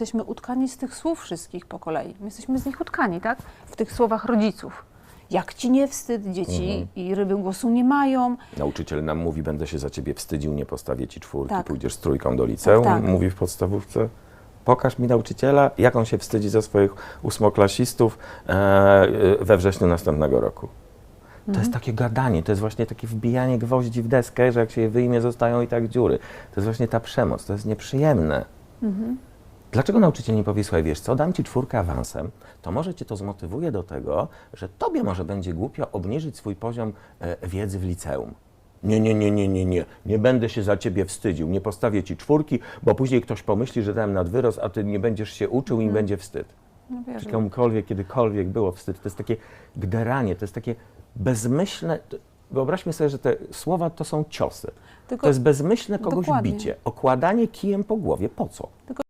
Jesteśmy utkani z tych słów wszystkich po kolei. My jesteśmy z nich utkani, tak? W tych słowach rodziców. Jak ci nie wstyd, dzieci Mhm. i ryby głosu nie mają. Nauczyciel nam mówi, będę się za ciebie wstydził, nie postawię ci czwórki, Tak. pójdziesz z trójką do liceum, Tak, tak. mówi w podstawówce. Pokaż mi nauczyciela, jak on się wstydzi ze swoich ósmoklasistów e, e, we wrześniu następnego roku. To Mhm. jest takie gadanie, to jest właśnie takie wbijanie gwoździ w deskę, że jak się je wyjmie, zostają i tak dziury. To jest właśnie ta przemoc, to jest nieprzyjemne. Mhm. Dlaczego nauczyciel nie powie, słuchaj, wiesz co, dam ci czwórkę awansem, to może cię to zmotywuje do tego, że tobie może będzie głupio obniżyć swój poziom e, wiedzy w liceum. Nie, nie, nie, nie, nie, nie, nie będę się za ciebie wstydził, nie postawię ci czwórki, bo później ktoś pomyśli, że dałem nadwyrost, a ty nie będziesz się uczył i będzie wstyd. No Czy komukolwiek, kiedykolwiek było wstyd. To jest takie gderanie, to jest takie bezmyślne. Wyobraźmy sobie, że te słowa to są ciosy. Tylko- To jest bezmyślne kogoś Dokładnie. bicie, okładanie kijem po głowie. Po co? Tylko